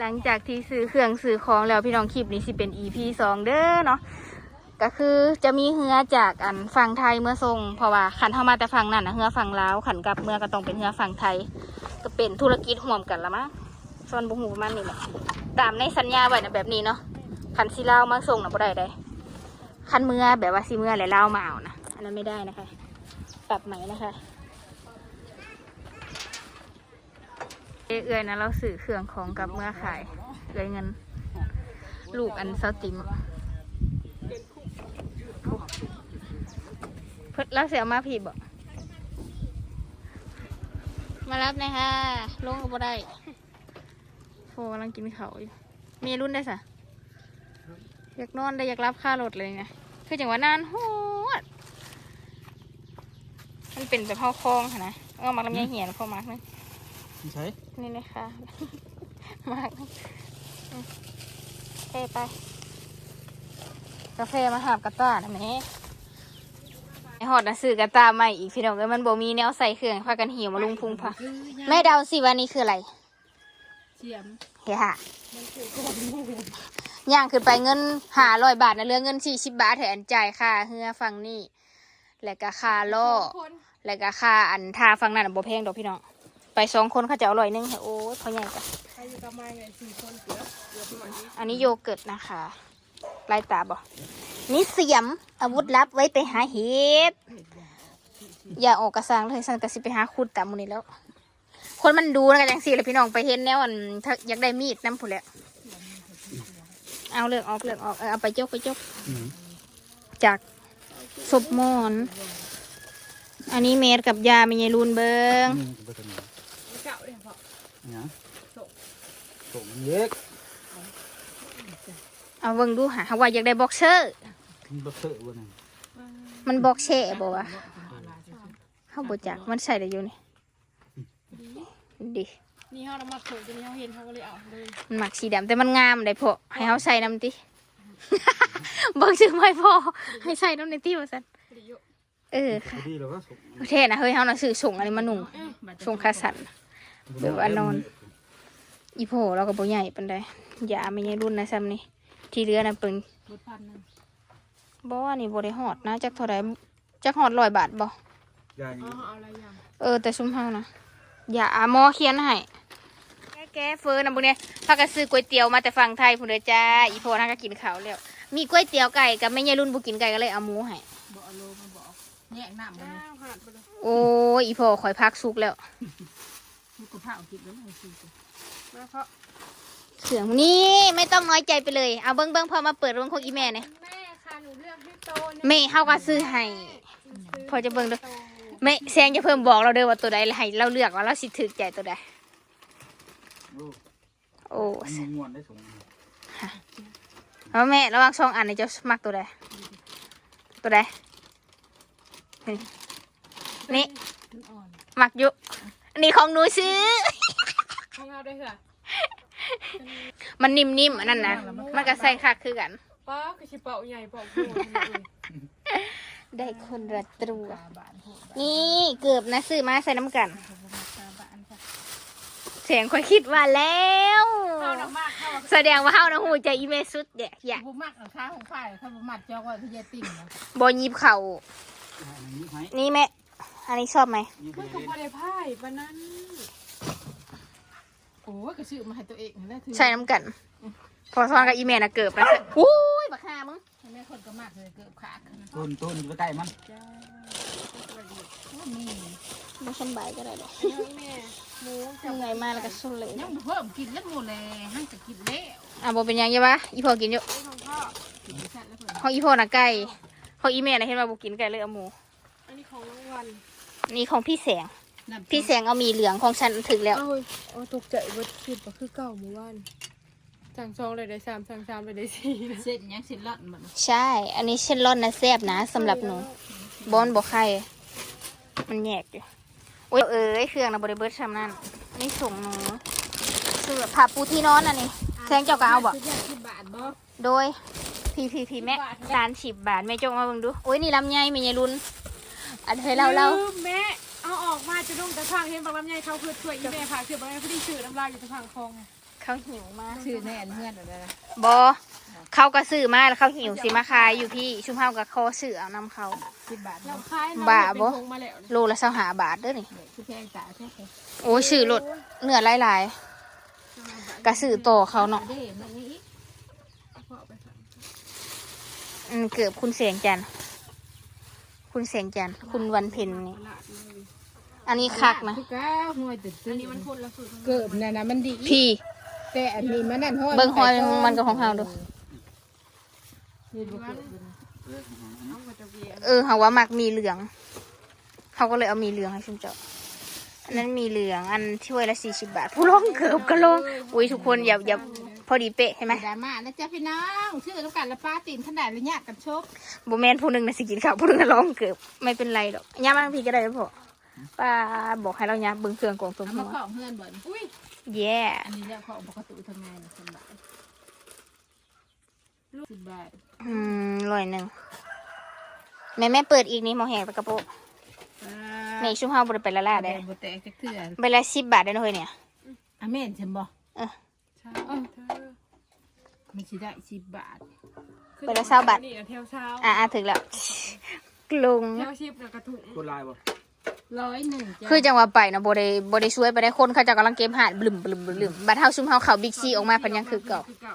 หลังจากที่ซื้อเครื่องซื้อของแล้วพี่น้องคลิปนี้สิเป็น EP สองเด้อเนาะก็คือจะมีเฮือจากอันฝั่งไทยเมื่อส่งเพราะว่าขันเข้ามาแต่ฝั่งนั่นนะเฮือฝั่งลาวขันกลับเมื่อก็ต้องเป็นเฮือฝั่งไทย ก็เป็นธุรกิจห่วมกันละมั้งส่วนบุหูประมันนี่แหละตามในสัญญาไว้นะแบบนี้เนาะขันซีลาวมาส่งนะบ่ได้ได้ขันเมื่อแบบว่าซีเมื่อแล้วลาวมาเอานะอันนั้นไม่ได้นะคะ ปรับใหม่นะคะ เอื้อยนะเราสื่อเครื่องของกับเมื่อขายเอื้อยเงิน ลูกอันเซาติมเพิ่นเราเสียมาผีบอกมารับนะคะลงก็บ่ได้โฟกำลังกินเขาอยู่มีรุ่นได้สะอยากนอนได้อยากรับค่ารถเลยไงคือจังหวะนานโหดมันเป็นแบบเข้าคลองค่ะนะเอามาลำไยเหี่ยแล้วพอมากนึง ใช่นี่เลยค่ะมากอืมเอ้ไป กาแฟมาหาบกระต้านะแม่ไอหอดนะซื้อกระต้าใหม่อีกพี่น้องเอ้ยมันบ่มีแนวใส่เครื่องพากันหิวมาลุงพุงพะแม่เดาสิว่านี่คืออะไรเสียมเฮ้ยฮะย่างขึ้นไปเงินหาร้อยบาทนะเหลือเงินสี่สิบบาทแถนจ่ายค่าเฮือฟังนี่แล้วก็ค่าล่อคนแล้วก็ค่าอันทาฟังนั่นนะบ่แพงดอกพี่น้อง ไปสองคนเขาจะอร้อยหนึงให้โอ้ยเขาใหญ่กันใครอยู่กับไม้ไงสี่คนเกือบเกือบหมดนี้อันนี้โยเกิร์ตนะคะลายตาบ่นี่เสียมอาวุธลับไว้ไปหาเห็ดอย่าออกกระสังเลยสังแต่สิไปหาขุดตามมูนี้แล้ว คนมันดูนะกันจังสี่เลยพี่น้องไปเห็นแนวอันถ้าอยากได้มีดน้ำผุนแหละเอาเลือกออกเลือกออกเอาไปจกไปจกจากศพมอน อันนี้เมดกับยาไมีไงรูนเบิง นี่ก็เป็นเก่าเลยพ่อนะส่งเล็กเอาเบิ่งดูหาว่าอยากได้บ็อกเซอร์มันบักเตอร์วันนึงมันบ็อกเช่บอกว่าเขาบจักมันใส่ได้อยู่นี่ดินี่เขาเรามาถูกจนเขาเห็นเขาก็เลยเอาเลยมันหมักสีดำแต่มันงามได้พอให้เขาใส่น้ำติบอกชื่อไม่พอให้ใส่น้ำในที่ว่าสันประโยชน์เออพอดีแล้วก็ส่งประเทศนะเฮ้ยเขาน่ะซื้อส่งอะไรมาหนุ่งส่งคาสัน เดี๋ยวอันนอน อีโพเราก็บ่ใหญ่ปานใดอย่าไม่ใหญ่รุ่นนะซ้ำนี่ที่เหลือน่ะเปิงบทพันนึงบ่ว่านี่บ่ได้ฮอดนะจักเท่าไหร่จักฮอดร้อยบาทบ่ยาอ๋นี้อเอาอะไรอย่างเออแต่ซุมเฮานะอย่าอาหมอเขียนให้แกแกเฟิร์นนะบุเนี่ยพากันซื้อก๋วยเตี๋ยวมาแต่ฝั่งไทยพุ่นเด้อจ้า อีโพนั่นก็กินข้าวแล้ว มีก๋วยเตี๋ยวไก่กับแม่ยายรุ่นบุกินไก่ก็เลยเอาหมูให้บอกเอาโลมาบอกแยกน้ำมันหาดไปเลยโอ้ยอีโพข่อยพักสุกแล้ว ลูกกระเพรากินแล้วมันสี่มาเพราะเสืองนี่ไม่ต้องน้อยใจไปเลย เอาเบิ้งเบิ้งพอมาเปิดโรงของอีแม่เนี่ยแม่ค่ะหนูเลือกพี่โตแม่เฮาก็ซื้อให้ พอจะเบิ่งเด้อแม่แซงจะเพิ่มบอกเราเด้อว่าตัวใดให้เราเลือกว่าเราสิถึกใจตัวใดลูกโอ้อันนี้ม้วนได้ส่งเอาแม่ระหว่างสองอันนี้เจะมักตัวใดตัวใดนี่นี่มันอ่อนมักอยู่อั นนี้ของหนูซื้อ ของเราด้วยค่ะมันนิ่มๆอันนั้นนะมันก็ใส่คักคือกัน ป้ากระชิเป่าใหญ่เป่าโตได้คนละตัวนี่เกือบนะซื้อมาใส่น้ำกันเสียงค่อยคิดว่าแล้วเข้าน้ำมากเข้าแสดงว่าเฮานะหูใจอีเมสุดเด็กอยากบุมักข้าของฝ่ายถ้าบุมัดจอกว่าพี่ยายติ่งนะบอยิบเข่าอันนี้ให้นี่แม่ อันนี้ชอบไหมนี่มันเป็ก็นบ่ได้พ่ายปานนั้น โอ้ยกระชื่อมาให้ตัวเองนะถือใส่น้ำกัน พอซ้อนกับอีเมนะเกือบนะอุ้ยบักฮามึงแม่คนก็มากเลยเกือบขาดนะต้นต้นอยู่ใกล้มันจ้านี่ไม่สบายก็ได้หรอกแม่หมูยังไงมาแล้วก็สุดเลยยังเพิ่มกินแล้วหมดเลยหั่นจะกินแล้วอะบอเป็นยังไงวะอีพอกินอยู่ของพ่อกินชัดแล้วเพิ่นของอีพอน่ะไก่ของอีเมนะเห็นว่าบุกินไก่เลยเอาหมูอันนี้ของรางวัล นี่ของพี่แสง พี่แสงเอามีเหลืองของฉันถึงแล้ว เอ้ยโอ้ตกใจว่าคิดว่าคือเก่าเมื่อวานสั่งซองเลยได้สามสั่งสามเลยได้สี่นะเส้นยังเส้นลอดมันใช่ อันนี้เช่นร่อนนะแซบนะสำหรับหนูบอนบอกใครมันแยกอยู่โอ้ยเอ้ยเครื่องนะบริเบิร์ดชำนั่นนี่ส่งหนูเสื้อผ้าปูที่นอนอันนี้แซงเจ้ากาวบอกสิบบาทสิบบาทบ่โดย พีพีพีแม่สารสิบบาทแม่จงมาเบิ่งดู โอ้ยนี่ลำไยไม่ใช่รุ่น อันเคยเล่าเล่าลืมแม่เอาออกมาจะนุ่งแต่พังเห็นบางลำไยเขาคือช่วยอีแม่พาเชื่อบางลำไยพอดีชื่อน้ำลายอยู่ตะพังคลองไงขเขาหิวมากชื่อแน่นเพื่อนอะไรนะบอเขาก็ซื้อมาแล้วเขาหิวสิมาขายอยู่พี่ชุมเฮากับคอซื้อเอานำเขาสิบบาทเราเนาะคายบ้าบ่เป็นพงมาแล้วโลละสหาบาทเด้อนี่คือแพงตาแท้แท้โอ้ยซื้อรถเนื้อหลายๆก็ซื้อต่อเขาเนาะเด้มันนี้อีกพ่อไปสั่งอืมเกือบคุณเสียงจันทร์ คุณเสียงจันทร์คุณวันเพ็ญนี่ตลาดเลยอันนี้คักนะคือก้าวห้อยตื่นอัตื่นนนี้มันคนละสูตรเกิบน่ะนะมันดี พี่ แต่อันนี้มันนั่นห้อยเบิ่งห้อยมันกับของเฮาดูนี่บ่เกิดอยู่นะเอามาจะเวียนเออเขาว่ามักมีเหลืองเขาก็เลยเอามีเหลืองให้ชุมเจ้าอันนั้นมีเหลือง อันถ้วยละสี่สิบบาท ผู้ร้องเกือบก็ร้องอุ้ยทุกคนอย่าอย่า พอดีเป๊ะใช่ไหมดราม่านะจ๊ะพี่น้องชื่อต้องการละป้าตีนขนาดระยะกันชกโบแมนผู้หนึ่งนะสิกินข้าวผู้หนึ่งนะร้องเกือบไม่เป็นไรหรอกย่ามาทางพี่ก็ได้แล้วพอป้าบอกให้เราย่าเบิ่งเครื่องกองตัวเอาหัมาวของเพื่อนบ่นอุ้ยแย่อันนี้แล้วของปกติทำไงนะสบายสิบบาทอืมร้อยหนึ่งแม่แม่เปิดอีกนี่หมอแหกตะกระโปะในชุ่มเฮาบริไปละลาได้ได้บ่แตกจักเทื่อใบละสิบบาทได้นะเฮ้ยเนี่ยอะแม่นใช่บ่เออใช่เออเธอ มันสิได้สิบบาทไปละเช้าบาท นี่เที่ยวเช้าอะอะถึงแล้วกลุง เที่ยวชิปแล้วกระถุงคนลายบ่ร้อยหนึ่งจ้ะคือจังหวะไปนะโบได้โบได้ช่วยไปได้คนเขาเจะกำลังเกมหาดบลึมบลึมบลึมบัดเฮาซุ่มเฮาเขาบิ๊กซีออกมาเพันยังคือเก่าคือเก่า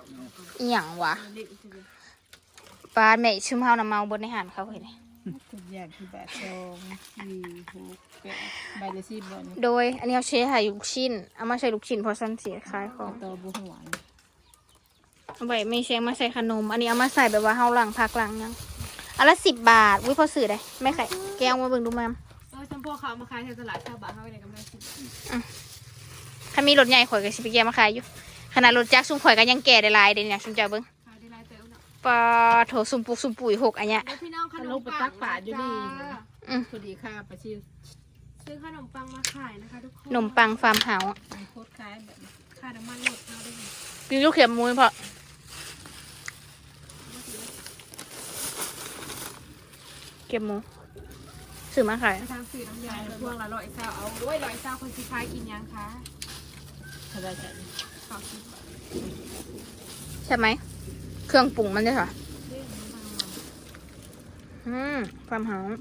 อีหยังวะเด็กใช่ไหมปาดแม่ซุ่มเฮานะเมาบนในหานเขาเห็นทุกอย่างที่บาทสองสี่หกแปดใบละสิบบาทโดยอันนี้เขาใช้หาลูกชิ้น เอามาใส่ลูกชิ้นเพราะสั้นเสียขายของ ต่อบุหัว เอาไปไม่ใช่มาใส่ขนม อันนี้เอามาใส่แบบว่าเฮาหลังพักหลังยังอันละสิบบาทวิพอสื่อได้ไม่ไข่แก้วมาเบิ่งดูแมมเออจำพวกเขามาขายแถวตลาดชาวบ้านเขาไปไหนกำไรสิบถ้ามีรถใหญ่ข่อยก็สิไปแก้มาขายอยู่ขนาดรถจักรซุ่มข่อยก็ยังแก่ได้หลายเดยวนี่ยซุ่มเจ้าเบิ่งขายได้หลายเต๋อเนาะปลาโถซุ่มปุกซุ่มปุ๋ยหกอันเนี้ยแล้วพี่น้องขนลูมกไปปัตังกป่าอยู่นี่จ้าอืมพอดีค่าประชิวซื้อขนมปังมาขายนะคะทุกคนขนมปังฟาร์มเฮาส์มีโคตรคล้ายแบบนี้ค่าน้ำมันหมดเอาได้ไหมกินลูกเขียบมุ้ยพอ ก็บหมูซื้อมาขายไปทางสื่อน้ำยาพวงละร้อยเศร้าเอาด้วยร้อยเศร้าคนสิขายกินยังคะเท่าไหรจ้ะขอบคุณใช่ไหม เครื่องปรุงมันจะค่ะอืมฟาร์มเฮาส์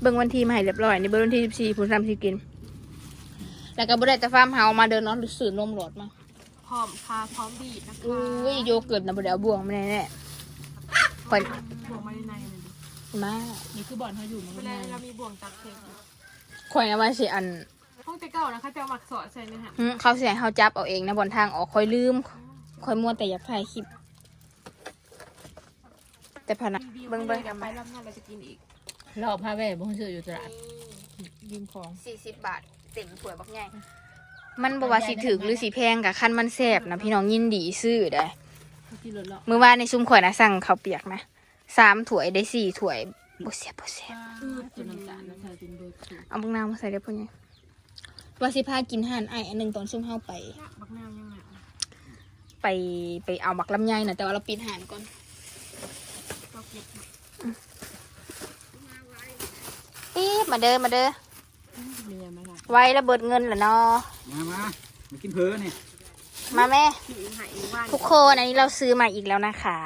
เบิ่งวันที่มาให้เรียบร้อยนี่เบิ่งวันที่สิบสี่ผุนทำสิกิน แล้วก็บ่ได้จะฟาร์มเฮาส์มาเดินนอนหรือสื่อนมหลอดมาพร้อมคาพร้อมบีบนะคะอุ้ยโยเกิร์ตนะบ่ได้เอาบ่วงมาแน่ๆข่อยบ่วงมาในในเลยดิ มานี่คือบอลเขาอยู่มันเวก็ลาได้เรามีบ่วงตักเค็มข่อยนะว่าสิอันห้องแต่เก่านะคะจะเอาหมักสอดใส่เนื้อหาหึเขาสิให้เฮาจับเอาเองนะบนทางออกข่อยลืมข่อยมัวแต่อยากถ่ายคลิป แต่พะนะเบิ่งเบิ่งเดี๋ยวไปรอบหน้าเราจะกินอีกรอบพาแว่บ่ซื้ออยู่ตลาดยืมของสี่สิบบาทเต็มถ้วยบักใหญ่มันบ่ว่าสิถึกหรือสิแพงกะคันมันแซ่บนะพี่น้องยินดีซื้อได้ ที่รถเลาะ มื้อวานในซุ้มข่อยนะสั่งข้าวเปียกนะ สามถ้วยได้สี่ถ้วยบ่แซ่บบ่แซ่บอืดจนน้ำตาลน้ำตาลจนเบิดสูงเอาบักนาวมาใส่ได้พ่อใหญ่ว่าสิพากินห่านไออันหนึงตอนซุ่มเฮาไป บักนาวยังไงไปไปเอาหมักลำไยน่ะแต่ว่าเราปิดห่านก่อนก็เก็บปี๊บมาเด้อมาเด้อเมียมาละไว้ระเบิดเงินเหรอเนาะมามามากินเผือนี่มาแม่ผีหายว่านทุกคนอันนี้เราซื้อมาอีกแล้วนะคะ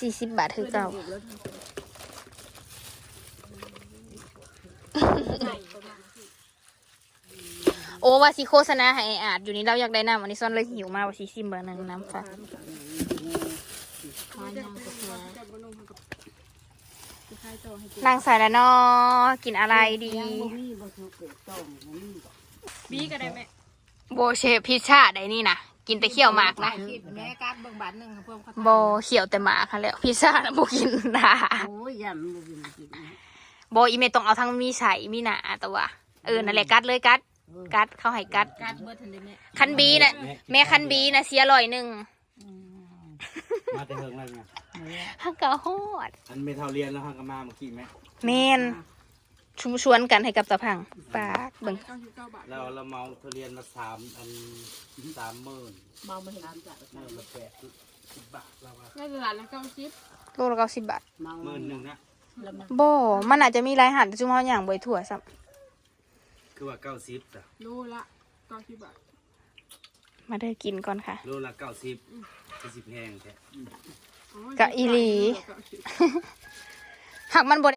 สี่สิบบาทคือเก่าโอ้ว่าสิโฆษณาให้ไอ้อาจอยู่นี่เราอยากได้น้ำอันนี้ซ่อนเลยหิวมากว่าสิซิมเบอร์หนึ่งน้ำฟ้าข้าวย่างกาแฟจับบนงกับจะขายต่อให้กินนางใส่แล้วเนาะกินอะไรดี บีก็ได้ไหมโบเชฟพิชชาได้นี่นะ กินแต่เขี้ยวหมากนะคิดแม่การเบิ่งบาทหนึ่งเพิ่มข้าวโบเขี้ยวแต่หมากค่ะแล้วพิซซ่านะโบกินนะโอ้ยยำบ่กินกินนะโบอีเมต้องเอาทั้งมีใส่มีหนาแต่ว่าเออนั่นแหละกัดเลยกัด กัดเขาให้กัดการเบิดทันได้แม่คันบีนะแม่คันบีนะเสียร้อยหนึ่งมาแต่เฮิงแล้วไงฮักกะฮอดอันไม่เท่าเรียนแล้วฮังก็มาเมื่อกี้ไหมเมน ชุมชวนกันให้กับตะพังปากเบิ่งเก้าสิบเก้าบาทเราเราเมาทุเรียนมาสามอันสามหมื่นเมามาเห็นน้ำจัดหมื่นละแปดสิบบาทเราว่าในตลาดนะเก้าสิบโลละเก้าสิบบาทเมาหมื่นหนึ่งนะแล้วมันโบมันอาจจะมีหลายหันแต่จุ่มเฮาอย่างบวยถั่วซ้คือว่าเก้าสิบจ้ะโลละเก้าสิบบาทมาเด้อกินก่อนค่ะโลละเก้าสิบสี่สิบแพงแท้กะอีหลีหักมันบด